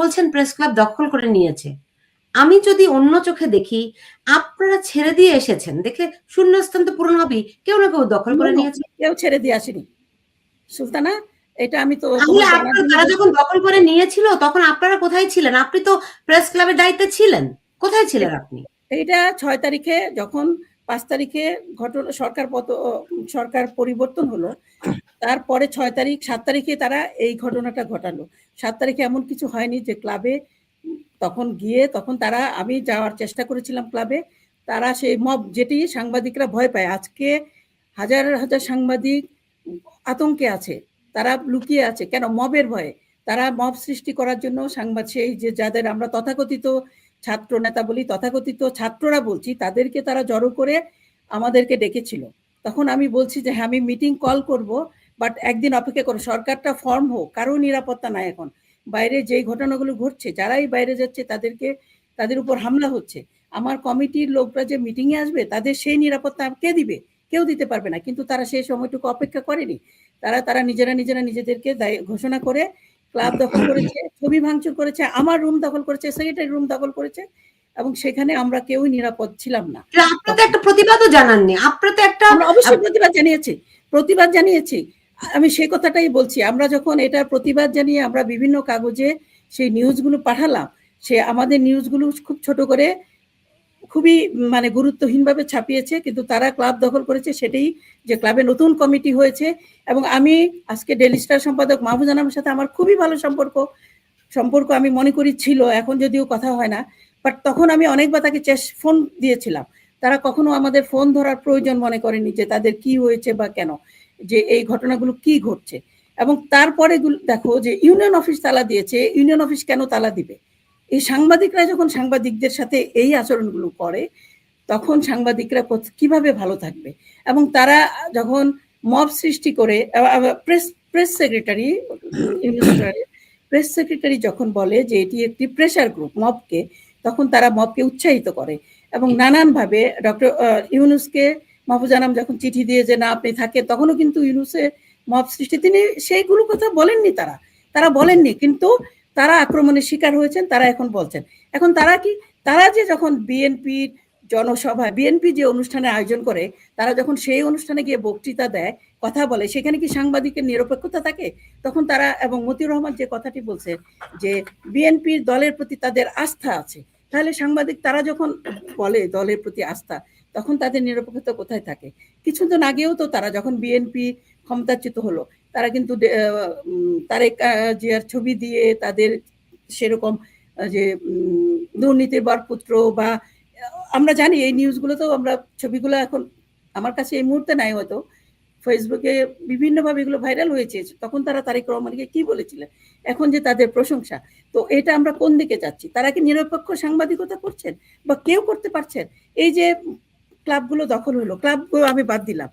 বলছেন press club দখল করে নিয়েছে। আমি যদি অন্য চোখে দেখি আপনারা ছেড়ে দিয়ে এসেছেন। দেখে শূন্যস্থান তো পূরণ হবেই। কেউ না কেউ দখল করে নিয়েছে। কেউ ছেড়ে দিয়ে আসেনি। সুলতানা এটা আমি তো তারা যখন দখল করে নিয়েছিল তখন আপনারা কোথায় ছিলেন? আপনি তো প্রেস ক্লাবের দায়িত্বে ছিলেন। কোথায় ছিলেন আপনি? এইটা ছয় তারিখে যখন পাঁচ তারিখে ঘটনা সরকার পত সরকার পরিবর্তন হলো তারপরে ছয় তারিখ, সাত তারিখে তারা এই ঘটনাটা ঘটালো। সাত তারিখে এমন কিছু হয়নি যে ক্লাবে তখন গিয়ে, তখন তারা, আমি যাওয়ার চেষ্টা করেছিলাম ক্লাবে, তারা সেই মব, যেটি সাংবাদিকরা ভয় পায়, আজকে হাজার হাজার সাংবাদিক আতঙ্কে আছে, তারা লুকিয়ে আছে, কেন? মবের ভয়ে। তারা মব সৃষ্টি করার জন্য সাংবাদ, সেই যে যাদের আমরা তথাকথিত ছাত্র নেতা বলি, তথাকথিত ছাত্ররা বলছি, তাদেরকে তারা জড়ো করে আমাদেরকে ডেকেছিল। তখন আমি বলছি যে হ্যাঁ আমি মিটিং কল করব। বাট একদিন অপেক্ষা করো সরকারটা ফর্ম হোক কারও নিরাপত্তা নাই এখন। বাইরে যেই ঘটনাগুলো ঘটছে যারাই বাইরে যাচ্ছে তাদেরকে তাদের উপর হামলা হচ্ছে। আমার কমিটির লোকরা যে মিটিংয়ে আসবে তাদের সেই নিরাপত্তা কে দিবে? কেউ দিতে পারবে না। কিন্তু তারা সেই সময়টুকু অপেক্ষা করেনি। তারা তারা নিজেরা নিজেরা নিজেদেরকে দায়ী ঘোষণা করে ক্লাব দখল করেছে ছবি ভাঙচুর করেছে আমার রুম দখল করেছে সেক্রেটারি রুম দখল করেছে এবং সেখানে আমরা কেউই নিরাপদ ছিলাম না। আপনারা তো একটা প্রতিবাদও জানাননি। আপনারা তো একটা অবশ্যই প্রতিবাদ জানিয়েছি। প্রতিবাদ জানিয়েছি। আমি সেই কথাটাই বলছি, আমরা যখন এটা প্রতিবাদ জানিয়ে আমরা বিভিন্ন কাগজে সেই নিউজগুলো পাঠালাম, সে আমাদের নিউজগুলো খুব ছোট করে খুবই মানে গুরুত্বহীনভাবে ছাপিয়েছে, কিন্তু তারা ক্লাব দখল করেছে সেটাই যে ক্লাবে নতুন কমিটি হয়েছে এবং আমি আজকে ডেলি স্টার সম্পাদক মাহবুজ আনামের সাথে আমার খুবই ভালো সম্পর্ক সম্পর্ক আমি মনে করি ছিল, এখন যদিও কথা হয় না বাট তখন আমি অনেকবার তাকে চেস ফোন দিয়েছিলাম, তারা কখনো আমাদের ফোন ধরার প্রয়োজন মনে করেনি যে তাদের কি হয়েছে বা কেন যে এই ঘটনাগুলো কি ঘটছে। এবং তারপরে দেখো যে ইউনিয়ন অফিস তালা দিয়েছে, ইউনিয়ন অফিস কেন তালা দিবে? এই সাংবাদিকরা যখন সাংবাদিকদের সাথে এই আচরণগুলো করে, তখন সাংবাদিকরা কীভাবে ভালো থাকবে? এবং তারা যখন মব সৃষ্টি করে press press secretary press secretary যখন বলে যে এটি একটি প্রেশার গ্রুপ মবকে, তখন তারা মবকে উৎসাহিত করে। এবং নানানভাবে ডক্টর ইউনুসকে মাহফুজ আনাম যখন চিঠি দিয়ে যে না, আপনি থাকেন, তখনও কিন্তু ইউনুসের মব সৃষ্টি। তিনি সেইগুলো কথা বলেননি তারা। তারা বলেননি, কিন্তু তারা আক্রমণের শিকার হয়েছেন, তারা এখন বলছেন। এখন তারা কি, তারা যে যখন বিএনপির জনসভায়, বিএনপি যে অনুষ্ঠানে আয়োজন করে, তারা যখন সেই অনুষ্ঠানে গিয়ে বক্তৃতা দেয়, কথা বলে, সেখানে কি সাংবাদিকের নিরপেক্ষতা থাকে? তখন তারা এবং মতিউর রহমান যে কথাটি বলছে যে বিএনপির দলের প্রতি তাদের আস্থা আছে। তাহলে সাংবাদিক, তারা যখন বলে দলের প্রতি আস্থা তখন তাদের নিরপেক্ষতা কোথায় থাকে? কিছুদিন আগেও তো তারা যখন বিএনপি ক্ষমতাচ্যুত হলো, তারা কিন্তু তারেক জিয়ার ছবি দিয়ে তাদের সেরকম যে দুর্নীতির বরপুত্র বা আমরা জানি এই নিউজগুলো তো আমরা ছবিগুলো এখন, আমার কাছে এই মুহূর্তে নাই হয়তো। ফেসবুকে বিভিন্নভাবে এগুলো ভাইরাল হয়েছে, তখন তারা তারেক রহমানকে কি বলেছিলেন? এখন যে তাদের প্রশংসা, তো এটা আমরা কোন দিকে যাচ্ছি? তারা কি নিরপেক্ষ সাংবাদিকতা করছেন বা কেউ করতে পারছেন? এই যে ক্লাবগুলো দখল হলো ক্লাবগুলো আমি বাদ দিলাম।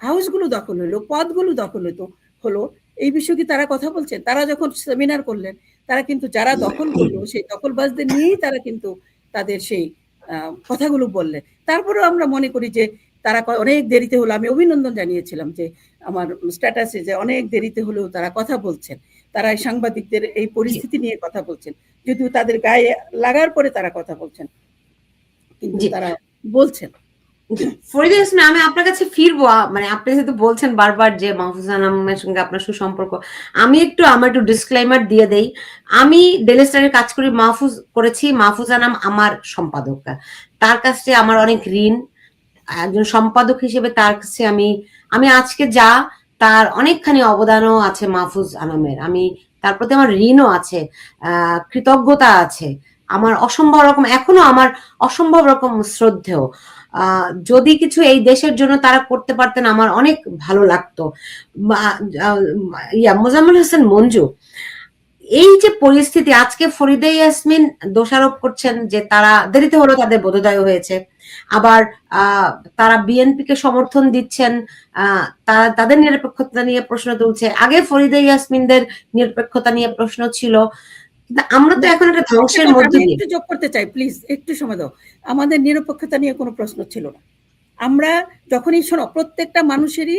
হাউসগুলো দখল হলো পদগুলো দখল হতো হলো। এই বিষয়ে কি তারা কথা বলছেন? তারা যখন সেমিনার করলেন তারা কিন্তু যারা দখল করল সেই দখলবাজদের নিয়েই তারা কিন্তু তাদের সেই কথাগুলো বললেন। তারপরেও আমরা মনে করি যে তারা অনেক দেরিতে হলো। আমি অভিনন্দন জানিয়েছিলাম যে আমার স্ট্যাটাসে যে অনেক দেরিতে হলেও তারা কথা বলছেন। তারা এই সাংবাদিকদের এই পরিস্থিতি নিয়ে কথা বলছেন। যদিও তাদের গায়ে লাগার পরে তারা কথা বলছেন কিন্তু তারা বলছেন। ফরিদা ইসলাম, আমি আপনার কাছে ফিরবো মানে আপনি যেহেতু বলছেন বারবার যে মাহফুজ আনামের সঙ্গে আপনার সুসম্পর্ক, আমি একটু, আমার একটু ডিসক্লেমার দিয়ে দেই। আমি ডেলিস্টারের কাজ করি, মাহফুজ করেছি, মাহফুজ আনাম আমার সম্পাদক। তার কাছে আমার অনেক ঋণ, একজন সম্পাদক হিসেবে তার কাছে আমি আমি আজকে যা, তার অনেকখানি অবদানও আছে মাহফুজ আনামের আমি তার প্রতি আমার ঋণও আছে কৃতজ্ঞতা আছে। আমার অসম্ভব রকম, এখনও আমার অসম্ভব রকম শ্রদ্ধেয়। যদি কিছু এই দেশের জন্য তারা করতে পারতেন, আমার অনেক ভালো লাগতো। ইয়া, মোজাম্মল হোসেন মঞ্জু, এই যে পরিস্থিতি, আজকে ফরিদে ইয়াসমিন দোষারোপ করছেন যে তারা দেরিতে হলো তাদের বোধোদয় হয়েছে। আবার তারা বিএনপিকে সমর্থন দিচ্ছেন তারা তাদের নিরপেক্ষতা নিয়ে প্রশ্ন তুলছে। আগে ফরিদে ইয়াসমিনদের নিরপেক্ষতা নিয়ে প্রশ্ন ছিল। আমরা তো এখন একটা ধ্বংসের মধ্যে একটু যোগ করতে চাই প্লিজ একটু সময় দাও। আমাদের নিরপেক্ষতা নিয়ে কোনো প্রশ্ন ছিল না। আমরা যখনই শোনো প্রত্যেকটা মানুষেরই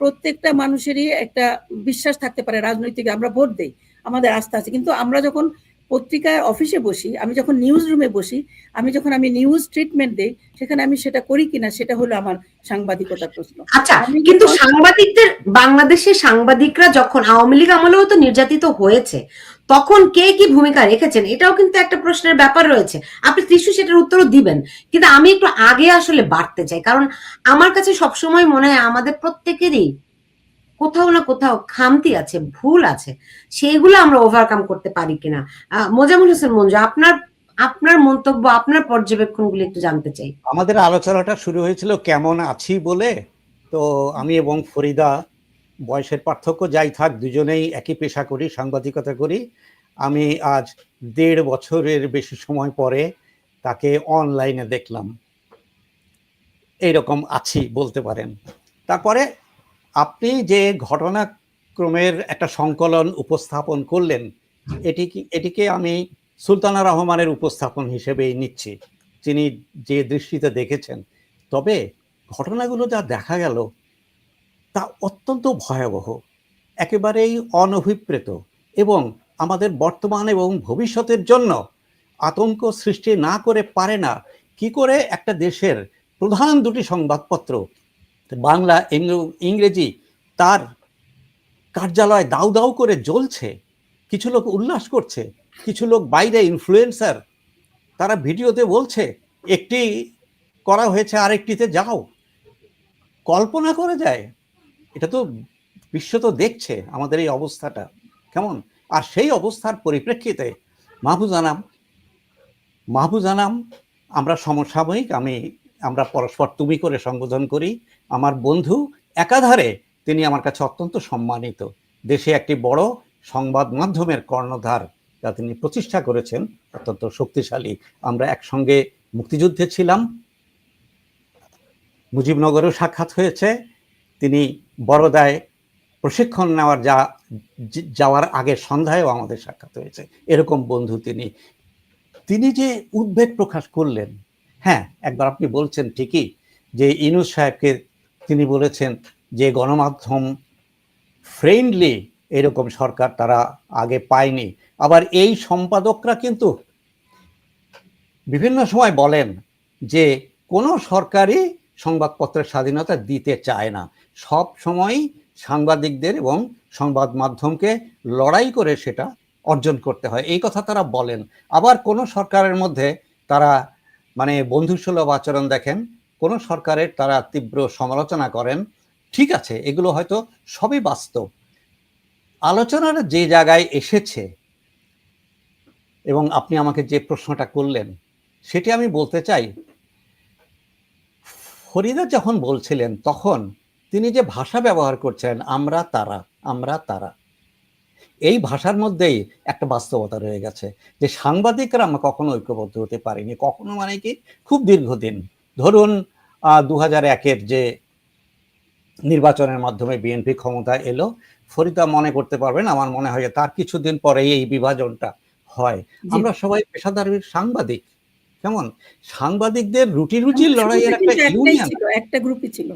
প্রত্যেকটা মানুষেরই একটা বিশ্বাস থাকতে পারে রাজনৈতিক আমরা ভোট দেই আমাদের আস্থা আছে। কিন্তু আমরা যখন পত্রিকায় অফিসে বসি আমি যখন নিউজ রুমে বসি আমি যখন আমি নিউজ ট্রিটমেন্ট দেই সেখানে আমি সেটা করি কিনা সেটা হলো আমার সাংবাদিকতার প্রশ্ন। আচ্ছা কিন্তু সাংবাদিকদের বাংলাদেশের সাংবাদিকরা যখন আওয়ামী লীগ আমলেও তো নির্যাতিত হয়েছে তখন কে কি ভূমিকা রেখেছেন, এটাও কিন্তু একটা প্রশ্নের ব্যাপার রয়েছে। আপনি ত্রিশু সেটার উত্তরও দিবেন, কিন্তু আমি একটু আগে আসলে বাড়তে চাই, কারণ আমার কাছে সবসময় মনে হয় আমাদের প্রত্যেকেরই কোথাও না কোথাও খামতি আছে, ভুল আছে সেইগুলো আমরা ওভারকাম করতে পারি কিনা। মোজামুল হোসেন মঞ্জু, আপনার আপনার মন্তব্য, আপনার পর্যবেক্ষণগুলো একটু জানতে চাই। আমাদের আলোচনাটা শুরু হয়েছিল কেমন আছি বলে, তো আমি এবং ফরিদা বয়সের পার্থক্য যাই থাক, দুজনেই একই পেশা করি, সাংবাদিকতা করি। আমি আজ দেড় বছরের বেশি সময় পরে তাকে অনলাইনে দেখলাম। এইরকম আছি বলতে পারেন। তারপরে আপনি যে ঘটনাক্রমের একটা সংকলন উপস্থাপন করলেন, এটি এটিকে আমি সুলতানা রহমানের উপস্থাপন হিসেবেই নিচ্ছি। যিনি যে দৃষ্টিতে দেখেছেন। তবে ঘটনাগুলো যা দেখা গেল তা অত্যন্ত ভয়াবহ, একেবারেই অনভিপ্রেত এবং আমাদের বর্তমান এবং ভবিষ্যতের জন্য আতঙ্ক সৃষ্টি না করে পারে না। কি করে একটা দেশের প্রধান দুটি সংবাদপত্র, বাংলা, ইংর- ইংরেজি, তার কার্যালয় দাউ দাউ করে জ্বলছে, কিছু লোক উল্লাস করছে, কিছু লোক বাইরে ইনফ্লুয়েন্সার তারা ভিডিওতে বলছে, একটি করা হয়েছে, আরেকটিতে যাও। কল্পনা করে যায় এটা তো বিশ্ব তো দেখছে আমাদের এই অবস্থাটা, কেমন? আর সেই অবস্থার পরিপ্রেক্ষিতে মাহফুজ আনাম মাহফুজ আনাম, আমরা সমসাময়িক, আমি, আমরা পরস্পর তুমি করে সম্বোধন করি, আমার বন্ধু একাধারে তিনি আমার কাছে অত্যন্ত সম্মানিত। দেশে একটি বড় সংবাদ মাধ্যমের কর্ণধার যা তিনি প্রতিষ্ঠা করেছেন, অত্যন্ত শক্তিশালী। আমরা একসঙ্গে মুক্তিযুদ্ধে ছিলাম, মুজিবনগরেও সাক্ষাৎ হয়েছে, তিনি বড়দায় প্রশিক্ষণ নেওয়ার যা যাওয়ার আগে সন্ধ্যায়ও আমাদের সাক্ষাৎ হয়েছে। এরকম বন্ধু তিনি। তিনি যে উদ্বেগ প্রকাশ করলেন হ্যাঁ একবার আপনি বলছেন ঠিকই যে ইনুস সাহেবকে তিনি বলেছেন যে গণমাধ্যম ফ্রেন্ডলি এরকম সরকার তারা আগে পায়নি। আবার এই সম্পাদকরা কিন্তু বিভিন্ন সময় বলেন যে কোনো সরকারই সংবাদপত্রের স্বাধীনতা দিতে চায় না। সব সময় সাংবাদিকদের এবং সংবাদ মাধ্যমকে লড়াই করে সেটা অর্জন করতে হয়। এই কথা তারা বলেন। আবার কোনো সরকারের মধ্যে তারা মানে বন্ধুসুলভ আচরণ দেখেন, কোনো সরকারের তারা তীব্র সমালোচনা করেন, ঠিক আছে, এগুলো হয়তো সবই বাস্তব। আলোচনার যে জায়গায় এসেছে এবং আপনি আমাকে যে প্রশ্নটা করলেন, সেটি আমি বলতে চাই ফরিদা যখন বলছিলেন তখন তিনি যে ভাষা ব্যবহার করছেন আমরা তারা আমরা তারা। এই ভাষার মধ্যেই একটা বাস্তবতা রয়ে গেছে যে সাংবাদিকরা আমরা কখনো ঐক্যবদ্ধ হতে পারিনি। কখনো মানে কি? খুব দীর্ঘদিন। ধরুন দু হাজার একের যে নির্বাচনের মাধ্যমে বিএনপি ক্ষমতায় এলো ফরিদা মনে করতে পারবেন আমার মনে হয় তার কিছুদিন পরেই এই বিভাজনটা হয়। আমরা সবাই পেশাদার সাংবাদিক। কেমন? সাংবাদিকদের রুটি রুজির লড়াইয়ের একটা ইউনিয়ন। একটা গ্রুপই ছিল।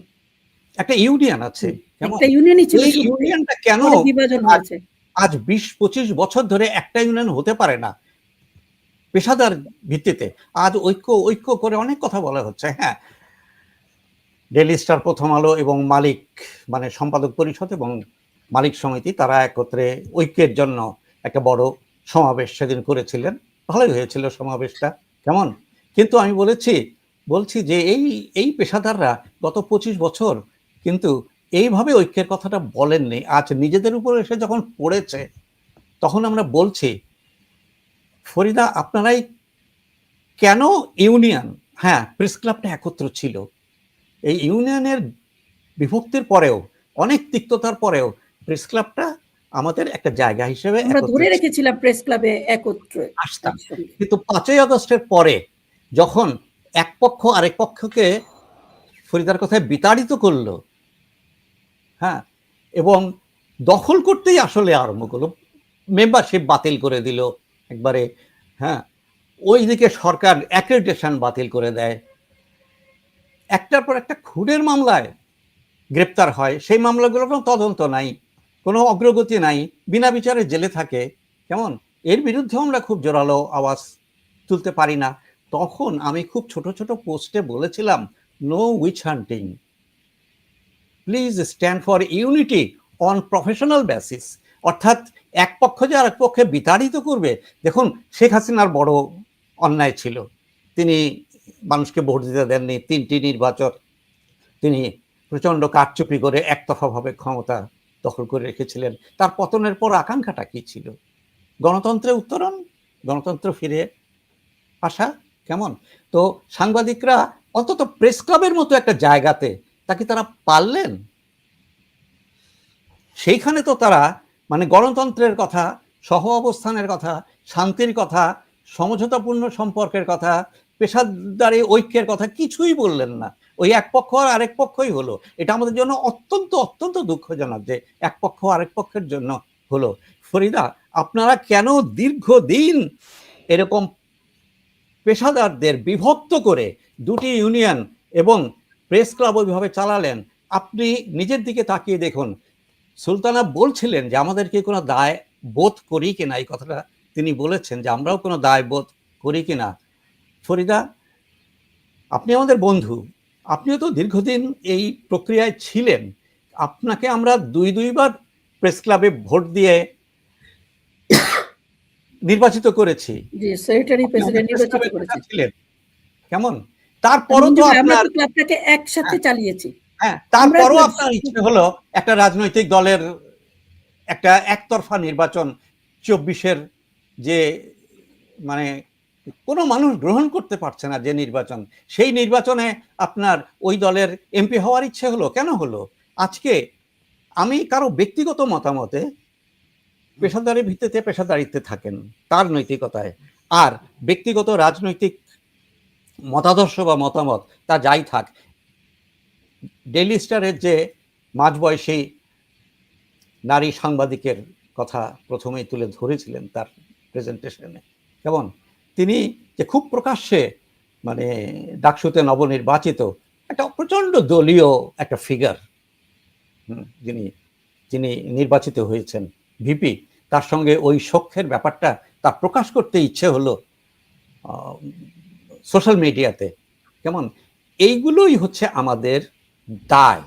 একটা ইউনিয়ন আছে কেমন? একটা ইউনিয়নই ছিল ইউনিয়নটা কেন বিভাজন হয়েছে। আজ বিশ পঁচিশ বছর ধরে একটা ইউনিয়ন হতে পারে না পেশাদার ভিত্তিতে। আজ ঐক্য ঐক্য করে অনেক কথা বলা হচ্ছে হ্যাঁ। ডেলি স্টার প্রথম আলো এবং মালিক মানে সম্পাদক পরিষদ এবং মালিক সমিতি তারা একত্রে ঐক্যের জন্য একটা বড় সমাবেশ সেদিন করেছিলেন। ভালোই হয়েছিল সমাবেশটা। কেমন? কিন্তু আমি বলেছি, বলছি যে এই এই পেশাদাররা গত পঁচিশ বছর কিন্তু এইভাবে ঐক্যের কথাটা বলেননি। আজ নিজেদের উপর এসে যখন পড়েছে, তখন আমরা বলছি, ফরিদা, আপনারাই কেন ইউনিয়ন? হ্যাঁ প্রেস ক্লাবটা একত্র ছিল। এই ইউনিয়নের বিভক্তির পরেও, অনেক তিক্ততার পরেও প্রেস ক্লাবটা আমাদের একটা জায়গা হিসেবে আমরা ধরে রেখেছিলাম প্রেস ক্লাবে একত্রে আসতাম। কিন্তু পাঁচই আগস্টের পরে যখন এক পক্ষ আরেক পক্ষকে ফরিদার কথায় বিতাড়িত করল হ্যাঁ এবং দখল করতেই আসলে আরম্ভ করল মেম্বারশিপ বাতিল করে দিল একবারে হ্যাঁ ওইদিকে সরকার অ্যাক্রেডিটেশন বাতিল করে দেয়। একটার পর একটা খুনের মামলায় গ্রেপ্তার হয় সেই মামলাগুলোর কোনো তদন্ত নাই। কোনো অগ্রগতি নাই, বিনা বিচারে জেলে থাকে। কেমন? এর বিরুদ্ধে আমরা খুব জোরালো আওয়াজ তুলতে পারি না। তখন আমি খুব ছোট ছোট পোস্টে বলেছিলাম no witch hunting please stand for unity on professional basis অর্থাৎ এক পক্ষ যে আর এক পক্ষে বিতাড়িত করবে। দেখুন, শেখ হাসিনার বড় অন্যায় ছিল। তিনি মানুষকে ভোট দিতে দেননি, তিনটি নির্বাচন তিনি প্রচণ্ড কারচুপি করে একতরফাভাবে ক্ষমতা দখল করে রেখেছিলেন। তার পতনের পর আকাঙ্ক্ষাটা কি ছিল? গণতন্ত্রের উত্তরণ? গণতন্ত্র ফিরে আসা কেমন? তো সাংবাদিকরা অন্তত প্রেস ক্লাবের মতো একটা জায়গাতে তাকে তারা পারলেন? সেইখানে তো তারা মানে গণতন্ত্রের কথা, সহ অবস্থানের কথা, শান্তির কথা, সমঝোতাপূর্ণ সম্পর্কের কথা, পেশাদারি ঐক্যের কথা কিছুই বললেন না। ওই এক পক্ষ আর আরেক পক্ষই হলো। এটা আমাদের জন্য অত্যন্ত অত্যন্ত দুঃখজনক যে এক পক্ষ আরেক পক্ষের জন্য হলো। ফরিদা, আপনারা কেন দীর্ঘদিন এরকম পেশাদারদের বিভক্ত করে দুটি ইউনিয়ন এবং প্রেস ক্লাব ওইভাবে চালালেন? আপনি নিজের দিকে তাকিয়ে দেখুন। সুলতানা বলছিলেন যে আমাদেরকে কোনো দায় বোধ করি কিনা এই কথাটা তিনি বলেছেন যে, আমরাও কোনো দায় বোধ করি কিনা ফরিদা, আপনি আমাদের বন্ধু। আপনিও তো দীর্ঘদিন এই প্রক্রিয়ায় ছিলেন। আপনাকে আমরা দুই দুইবার প্রেস ক্লাবে ভোট দিয়ে নির্বাচিত করেছি। কেমন? তারপরও তো আপনার ক্লাবটাকে একসাথে চালিয়েছি। হ্যাঁ তারপরও আপনার ইচ্ছে হলো একটা রাজনৈতিক দলের একটা একতরফা নির্বাচন চব্বিশের যে মানে কোনো মানুষ গ্রহণ করতে পারছে না যে নির্বাচন। সেই নির্বাচনে আপনার ওই দলের এমপি হওয়ার ইচ্ছে হলো, কেন হলো? আজকে আমি কারও ব্যক্তিগত মতামতে পেশাদারি ভিত্তিতে পেশাদারিত্বে থাকেন, তার নৈতিকতায়। আর ব্যক্তিগত রাজনৈতিক মতাদর্শ বা মতামত, তা যাই থাক, ডেইলি স্টারের যে মাঝবয়সী নারী সাংবাদিকের কথা প্রথমেই তুলে ধরেছিলেন তার প্রেজেন্টেশনে কেমন? তিনি যে খুব প্রকাশ্যে মানে ডাকসুতে নবনির্বাচিত একটা প্রচণ্ড দলীয় একটা ফিগার যিনি যিনি নির্বাচিত হয়েছেন ভিপি তার সঙ্গে ওই সখ্যের ব্যাপারটা তার প্রকাশ করতে ইচ্ছে হলো সোশ্যাল মিডিয়াতে কেমন? এইগুলোই হচ্ছে আমাদের দায়।